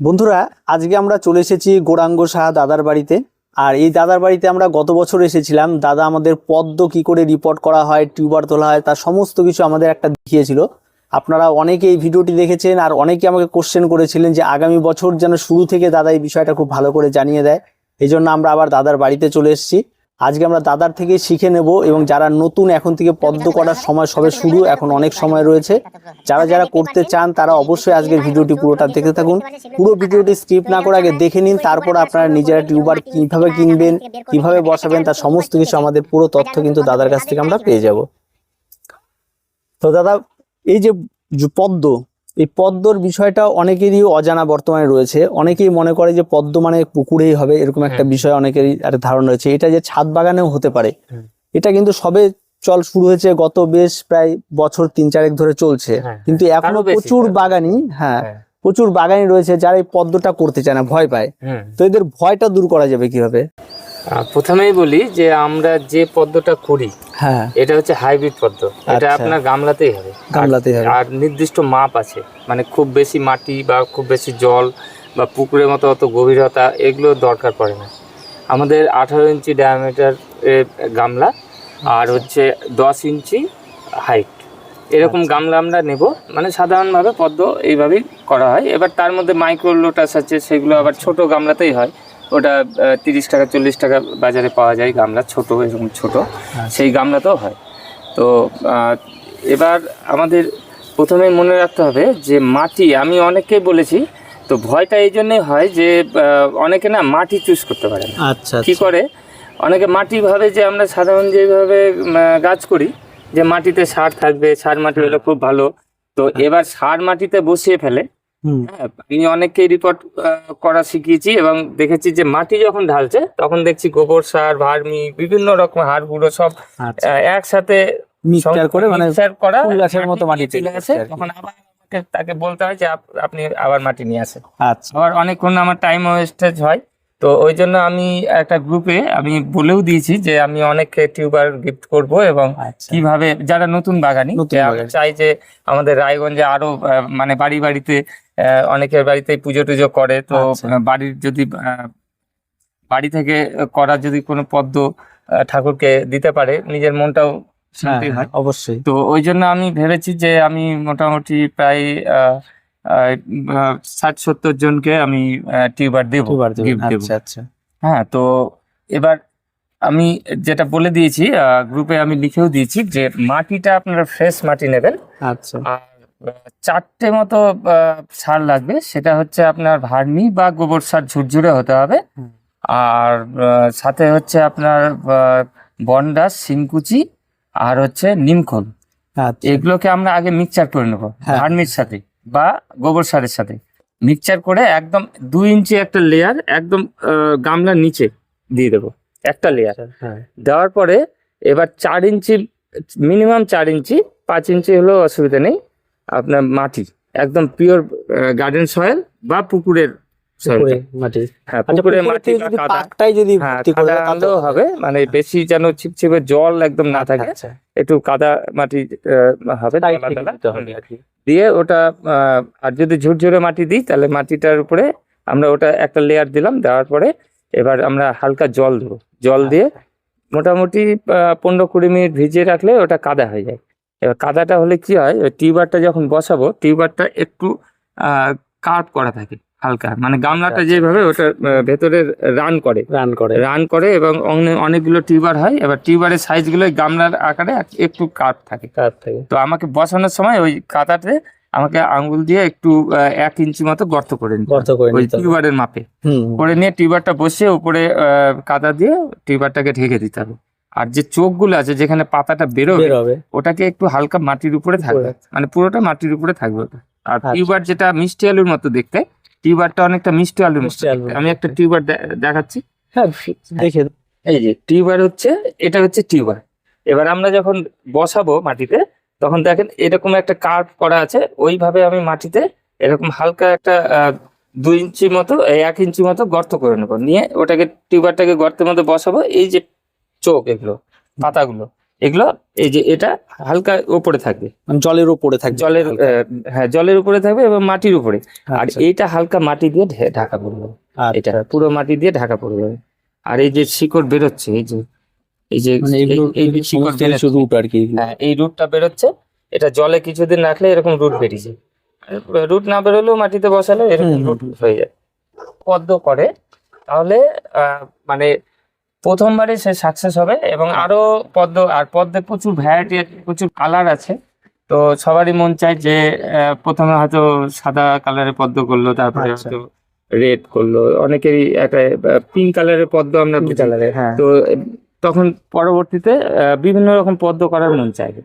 বন্ধুরা, আজকে আমরা চলে এসেছি গোরাঙ্গ সাহা দাদার বাড়িতে। আর এই দাদার বাড়িতে আমরা গত বছর এসেছিলাম। দাদা আমাদের পদ্ম কি করে রিপোর্ট করা হয় টিউবার তোলা হয়, তার সমস্ত কিছু আমাদের একটা দেখিয়েছিল। আপনারা অনেকে এই ভিডিওটি দেখেছেন আর অনেকে আমাকে কোশ্চেন করেছিলেন যে আগামী বছর যেন শুরু থেকে দাদা এই বিষয়টা খুব ভালো করে জানিয়ে দেয়। এই জন্য আমরা আবার দাদার বাড়িতে চলে এসেছি। আজকে আমরা দাদার থেকে শিখে নেব এবং যারা নতুন এখন থেকে পদ্ম করার সময় সবে শুরু, এখন অনেক সময় রয়েছে। যারা যারা করতে চান, তারা অবশ্যই আজকের ভিডিওটি পুরোটা দেখতে থাকুন। পুরো ভিডিওটি স্কিপ না করে আগে দেখে নিন, তারপর আপনারা নিজেরা টিউবার কীভাবে কিনবেন, কীভাবে বসাবেন, তার সমস্ত কিছু আমাদের পুরো তথ্য কিন্তু দাদার কাছ থেকে আমরা পেয়ে যাব। তো দাদা, এই যে পদ্ম এই পদ্মর বিষয়টা অনেকেরই অজানা বর্তমানে রয়েছে। অনেকেই মনে করে যে পদ্ম মানে পুকুরেই হবে এরকম একটা বিষয় অনেকেরই একটা ধারণা রয়েছে। এটা যে ছাদ বাগানেও হতে পারে। এটা কিন্তু সবে চল শুরু হয়েছে গত বেশ প্রায় বছর তিন চারেক ধরে চলছে। হ্যাঁ, কিন্তু এখনও প্রচুর বাগানই বাগানি হ্যাঁ হ্যাঁ। প্রচুর বাগানি রয়েছে যারা এই পদ্মটা করতে চায় না ভয় পায়। তো এদের ভয়টা দূর করা যাবে কীভাবে? প্রথমেই বলি যে আমরা যে পদ্মটা করি হ্যাঁ। এটা হচ্ছে হাইব্রিড পদ্ম। এটা আচ্ছা। আপনার গামলাতেই হবে। গামলাতেই হবে। আর নির্দিষ্ট মাপ আছে মানে খুব বেশি মাটি বা খুব বেশি জল বা পুকুরের মতো অত গভীরতা এগুলো দরকার পড়ে না। আমাদের আঠারো ইঞ্চি ডায়ামিটার গামলা আর হচ্ছে দশ ইঞ্চি হাইট এরকম আচ্ছা। গামলা আমরা নেব। মানে সাধারণভাবে পদ্ম এইভাবেই করা হয়। এবার তার মধ্যে মাইক্রো লোটাস আছে সেগুলো আবার ছোট গামলাতেই হয়। ওটা তিরিশ টাকা চল্লিশ টাকা বাজারে পাওয়া যায় গামলা ছোট এরকম ছোট। সেই গামলাতেও হয়। তো এবার আমাদের প্রথমে মনে রাখতে হবে যে মাটি আমি অনেককে বলেছি তো ভয়টা এই জন্যই হয় যে অনেকে না মাটি চুজ করতে পারে না। আচ্ছা কি করে? অনেকে মাটি ভাবে যে আমরা সাধারণ যেভাবে গাছ করি যে মাটিতে সার থাকবে সার মাটি হলে খুব ভালো। তো এবার সার মাটিতে বসিয়ে ফেলে হ্যাঁ আমি অনেককেই রিপোর্ট করা শিখিয়েছি এবং দেখেছি যে মাটি যখন ঢালছে তখন দেখছি গোবর সার ভার্মি বিভিন্ন রকম হাড় গুঁড়ো সব আচ্ছা। একসাথে মিক্সচার করে মানে করা গাছের মতো মাটি চলে আসে। তখন আবার তাকে বলতে হয় যে আপ- আপনি আবার মাটি নিয়ে আসেন। আচ্ছা। আবার অনেকক্ষণ আমার টাইম ওয়েস্টেজ হয়। তো ওই জন্য আমি একটা গ্রুপে আমি বলেও দিয়েছি যে আমি অনেককে টিউবার গিফট করব এবং আচ্ছা কীভাবে যারা নতুন বাগানি। চাই যে আমাদের রায়গঞ্জে আরও মানে বাড়ি বাড়িতে অনেকের বাড়িতে পুজো টুজো করে তো আচ্ছা। বাড়ির যদি বাড়ি থেকে করা যদি কোনো পদ্ম ঠাকুরকে দিতে পারে নিজের মনটাও হ্যাঁ শান্তি হয় হ্যাঁ, অবশ্যই তো ওই জন্য আমি ভেবেছি যে আমি মোটামুটি প্রায় আহ, ষাট সত্তর জনকে আমি টিউবার দেবো আচ্ছা আচ্ছা। হ্যাঁ তো এবার আমি যেটা বলে দিয়েছি গ্রুপে আমি লিখেও দিয়েছি যে মাটিটা আপনারা ফ্রেশ মাটি নেবেন। আচ্ছা। আর চারটে মতো সার লাগবে সেটা হচ্ছে আপনার ভার্মি বা গোবর সার ঝুরঝুরে হতে হবে। আর সাথে হচ্ছে আপনার বনডাস শিংকুচি আর হচ্ছে নিমখোল। এগুলোকে আমরা আগে মিক্সচার করে নেব হ্যাঁ। ভার্মির সাথে। বা গোবর সারের সাথে। মিক্সচার করে একদম দুই ইঞ্চি একটা লেয়ার একদম গামলার নিচে দিয়ে দেবো। একটা লেয়ার হ্যাঁ। দেওয়ার পরে এবার চার ইঞ্চি মিনিমাম চার ইঞ্চি পাঁচ ইঞ্চি হলেও অসুবিধা নেই। আপনার মাটি একদম পিওর গার্ডেন সয়েল বা পুকুরের পুকুরে মাটি। হ্যাঁ আচ্ছা মাটি পাকটাই যদি হ্যাঁ ভর্তি করে হবে মানে বেশি যেন ছিপছিপে জল একদম না থাকে আচ্ছা। একটু কাদা মাটি হবে দিয়ে ওটা আর যদি ঝুরঝুরে মাটি দিই তাহলে মাটিটার উপরে আমরা ওটা একটা লেয়ার দিলাম দেওয়ার পরে এবার আমরা হালকা জল দেবো। জল দিয়ে মোটামুটি পনেরো কুড়ি মিনিট ভিজিয়ে রাখলে ওটা কাদা হয়ে যায়। এবার কাদাটা হলে কি হয় টিউবারটা যখন বসাবো টিউবারটা একটু কার্ভ করা থাকে হালকা। মানে গামলাটা আচ্ছা। যেভাবে ওটা ভেতরে রান করে। রান করে। রান করে এবং অনেকগুলো টিউবার হয়। এবার টিউবারের সাইজগুলো গামলার আকারে একটু কার্ভ থাকে। তার থেকে। তো আমাকে বসানোর সময় ওই কাদাতে আমাকে আঙ্গুল দিয়ে একটু এক ইঞ্চি মতো গর্ত করে নিতে গর্ত। করে ওই টিউবারের মাপে। করে নিয়ে টিউবারটা বসিয়ে উপরে কাদা দিয়ে টিউবারটাকে ঢেকে দিতে হবে। আর যে চোখগুলো আছে যেখানে পাতাটা বেরোবে ওটাকে একটু হালকা মাটির উপরে থাকবে। মানে পুরোটা মাটির উপরে থাকবে ওটা। আর আচ্ছা। টিউবার যেটা মিষ্টি আলুর মতো দেখতে টিউবারটা অনেকটা মিষ্টি আলুর মতো আমি একটা টিউবার দেখাচ্ছি। হ্যাঁ দেখে এই যে টিউবার হচ্ছে এটা হচ্ছে টিউবার। এবার আমরা যখন বসাবো মাটিতে তখন দেখেন এরকম একটা কার্ভ করা আছে ওইভাবে আমি মাটিতে এরকম হালকা একটা আহ, দুই ইঞ্চি মতো এক ইঞ্চি মতো গর্ত করে নেব। নিয়ে ওটাকে টিউবারটাকে গর্তের মধ্যে বসাবো এই যে চোখ এগুলো পাতাগুলো। এগুলো এই যে এটা হালকা উপরে থাকবে। মানে জলের উপরে থাকবে। জলের হ্যাঁ জলের উপরে থাকবে এবং মাটির উপরে। আর আচ্ছা, এইটা হালকা মাটি দিয়ে ঢাকা পড়বে। এটা আচ্ছা। পুরো মাটি দিয়ে ঢাকা পড়বে। আর এই যে শিকড় বেরোচ্ছে এই যে এই যে মানে এই- শিকড় বেরোচ্ছে। রুট আর কি। হ্যাঁ এই রুটটা বেরোচ্ছে। এটা জলে কিছুদিন রাখলে এরকম রুট বেরিয়ে যায় রুট না বেরোলেও মাটিতে বসালে এরকম রুট হয়ে যায়। পদ্ম করে তাহলে আহ, মানে প্রথমবারে সে সাকসেস হবে এবং আরও পদ্ম আর পদ্মে প্রচুর ভ্যারাইটি প্রচুর কালার আছে। তো সবারই মন চায় যে প্রথমে হয়তো সাদা কালারের পদ্ম করল তারপরে আচ্ছা। হয়তো রেড করল। অনেকেরই একটা পিঙ্ক কালারের পদ্ম আমরা। কালারের হ্যাঁ। তো তখন পরবর্তীতে বিভিন্ন রকম পদ্ম করার মন চাইবে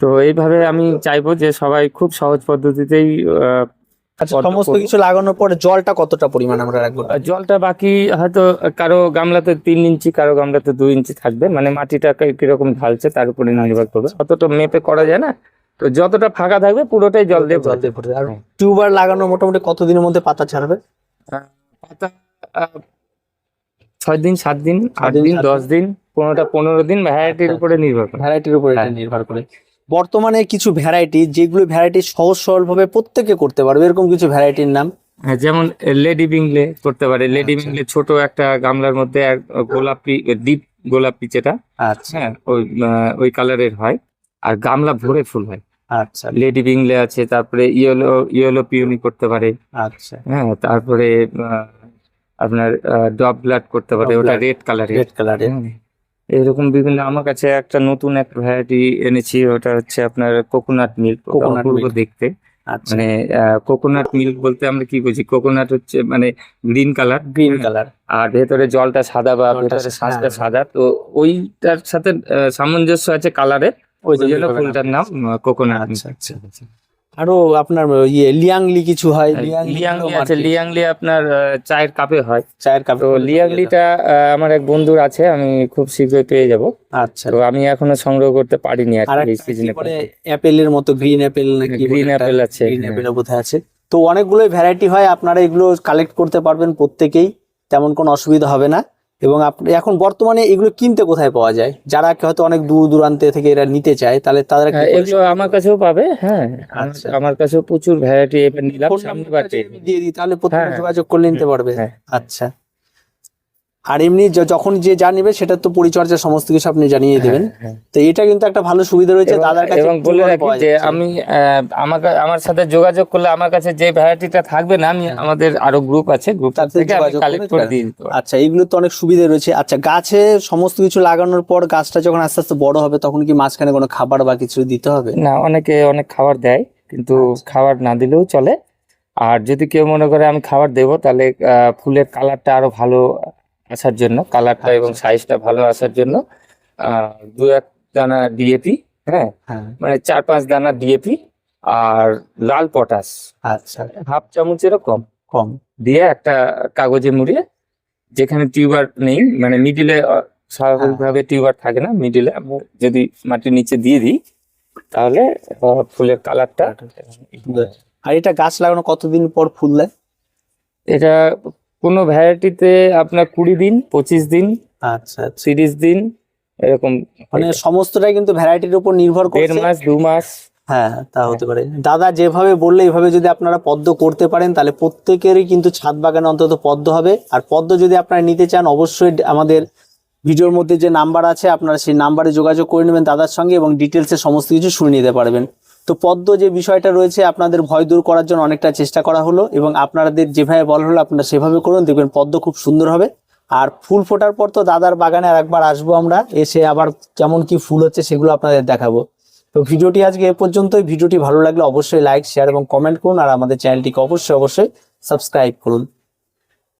তো এইভাবে আমি চাইব যে সবাই খুব সহজ পদ্ধতিতেই আচ্ছা সমস্ত কিছু লাগানোর পরে জলটা কতটা পরিমাণ আমরা রাখব? জলটা বাকি হয়তো কারও গামলাতে তিন ইঞ্চি কারও গামলাতে দুই ইঞ্চি থাকবে। মানে মাটিটা কীরকম ঢালছে তার উপরে নির্ভর করবে। অতটা মেপে করা যায় না। তো যতটা ফাঁকা থাকবে পুরোটাই জল দিয়ে জল দিয়ে। আর হ্যাঁ। টিউবার লাগানো মোটামুটি কতদিনের মধ্যে পাতা ছাড়বে? পাতা ছয় দিন সাত দিন আট দিন, দশ দিন। পনেরোটা পনেরো দিন ভ্যারাইটির আচ্ছা। উপরে নির্ভর করে। ভ্যারাইটির উপর হ্যাঁ। নির্ভর করে। বর্তমানে কিছু ভ্যারাইটি যেগুলো ভ্যারাইটি সহজ সরল ভাবে প্রত্যেকে করতে পারবে এরকম কিছু ভ্যারাইটির নাম? হ্যাঁ, যেমন লেডি বিংলে করতে পারে। লেডি আচ্ছা। বিংলে ছোট একটা গামলার মধ্যে গোলাপি ডিপ গোলাপি যেটা আচ্ছা। হ্যাঁ ওই ওই কালারের হয় আর গামলা ভরে ফুল হয়। আচ্ছা। লেডি বিংলে আছে তারপরে ইয়েলো ইয়েলো পিউনি করতে পারে। আচ্ছা। হ্যাঁ তারপরে আপনার ডব ব্লাড করতে পারে ওটা রেড কালারের। রেড কালারের। এরকম বিভিন্ন আমার কাছে একটা নতুন এক ভ্যারাইটি এনেছি ওটা হচ্ছে আপনার কোকোনাট মিল্ক কোকোনাট। দেখতে। আচ্ছা। মানে কোকোনাট মিল্ক বলতে আমরা কি বুঝি? কোকোনাট হচ্ছে মানে গ্রিন কালার গ্রিন কালার আর ভেতরে জলটা সাদা বা ভেতরে শ্বাসটা হ্যাঁ। সাদা। তো ওইটার সাথে সামঞ্জস্য আছে কালারের ওই ওই জন্য ফুলটার নাম কোকোনাট আচ্ছা আচ্ছা। আরও আপনার ইয়ে লিয়াংলি কিছু হয় লিয়াংলি আছে লিয়াংলি আপনার চায়ের কাপে হয়। চায়ের কাপে তো লিয়াংলিটা আমার এক বন্ধুর আছে আমি খুব শীঘ্রই পেয়ে যাব। আচ্ছা। তো আমি এখনও সংগ্রহ করতে পারিনি আর অ্যাপেলের মতো গ্রিন অ্যাপেল নাকি গ্রিন অ্যাপেল আছে গ্রিন হ্যাঁ। অ্যাপেল বোধহয় আছে। তো অনেকগুলোই ভ্যারাইটি হয় আপনারা এগুলো কালেক্ট করতে পারবেন প্রত্যেকেই তেমন কোনো অসুবিধা হবে না। এবং আপনি এখন বর্তমানে এগুলো কিনতে কোথায় পাওয়া যায় যারা হয়তো অনেক দূর দূরান্তে থেকে এরা নিতে চায় তাহলে কি হ্যাঁ, এগুলো আমার কাছেও পাবে হ্যাঁ আমার- আচ্ছা। কাছেও প্রচুর ভ্যারাইটি নিলাম সামনে দিয়ে দিই তাহলে প্রত্যেকে হ্যাঁ। যোগাযোগ করে নিতে পারবে হ্যাঁ। আচ্ছা আর এমনি যখন যে যা নেবে সেটা তো পরিচর্যা সমস্ত কিছু আপনি জানিয়ে দেবেন। হ্যাঁ। তো এটা কিন্তু একটা ভালো সুবিধা রয়েছে দাদার কাছে এবং বলে রাখি যে আমি আমাকে আমার সাথে যোগাযোগ করলে আমার কাছে যে ভ্যারাইটিটা থাকবে না আমি আমাদের আরও গ্রুপ আছে গ্রুপ থেকে আমি যোগাযোগ কালেক্ট করে পারব। আচ্ছা এগুলো তো অনেক সুবিধা রয়েছে। আচ্ছা গাছে সমস্ত কিছু লাগানোর পর গাছটা যখন আস্তে আস্তে বড় হবে তখন কি মাঝখানে কোনো খাবার বা কিছু দিতে হবে? না অনেকে অনেক খাবার দেয় কিন্তু আচ্ছা। খাবার না দিলেও চলে। আর যদি কেউ মনে করে আমি খাবার দেবো তাহলে আহ, ফুলের কালারটা আরও ভালো আসার জন্য কালারটা এবং আচ্ছা। সাইজটা ভালো আসার জন্য দু এক দানা ডিএপি হ্যাঁ? হ্যাঁ। মানে চার পাঁচ দানা ডিএপি আর লাল পটাশ আচ্ছা। হাফ চামচেরও কম কম। দিয়ে একটা কাগজে মুড়িয়ে যেখানে টিউবার নেই মানে মিডিলে স্বাভাবিকভাবে টিউবার থাকে না মিডিলে যদি মাটির নিচে দিয়ে দিই তাহলে ফুলের কালারটা আর এটা গাছ লাগানো কতদিন পর ফুল দেয়? এটা কোনো ভ্যারাইটিতে আপনার কুড়ি দিন পঁচিশ দিন আচ্ছা আচ্ছা। তিরিশ দিন এরকম মানে সমস্তটাই কিন্তু ভ্যারাইটির উপর নির্ভর করে দেড় মাস দু মাস। হ্যাঁ তা হতে পারে। দাদা যেভাবে বললে এইভাবে যদি আপনারা পদ্ম করতে পারেন তাহলে প্রত্যেকেরই কিন্তু ছাদ বাগানে অন্তত পদ্ম হবে। আর পদ্ম যদি আপনারা নিতে চান অবশ্যই আমাদের ভিডিওর মধ্যে যে নাম্বার আছে আপনারা সেই নাম্বারে যোগাযোগ করে নেবেন দাদার সঙ্গে এবং ডিটেলসে সমস্ত কিছু শুনে নিতে পারবেন। তো পদ্ম যে বিষয়টা রয়েছে, আপনাদের ভয় দূর করার জন্য অনেকটা চেষ্টা করা হলো এবং আপনাদের যেভাবে বলা হলো, আপনারা সেভাবে করুন। দেখবেন পদ্ম খুব সুন্দর হবে। আর ফুল ফোটার পর তো দাদার বাগানে আর একবার আসব আমরা, এসে আবার কেমন কি ফুল হচ্ছে সেগুলো আপনাদের দেখাবো। তো ভিডিওটি আজকে এ পর্যন্তই। ভিডিওটি ভালো লাগলে অবশ্যই লাইক, শেয়ার এবং কমেন্ট করুন। আর আমাদের চ্যানেলটিকে অবশ্যই অবশ্যই সাবস্ক্রাইব করুন।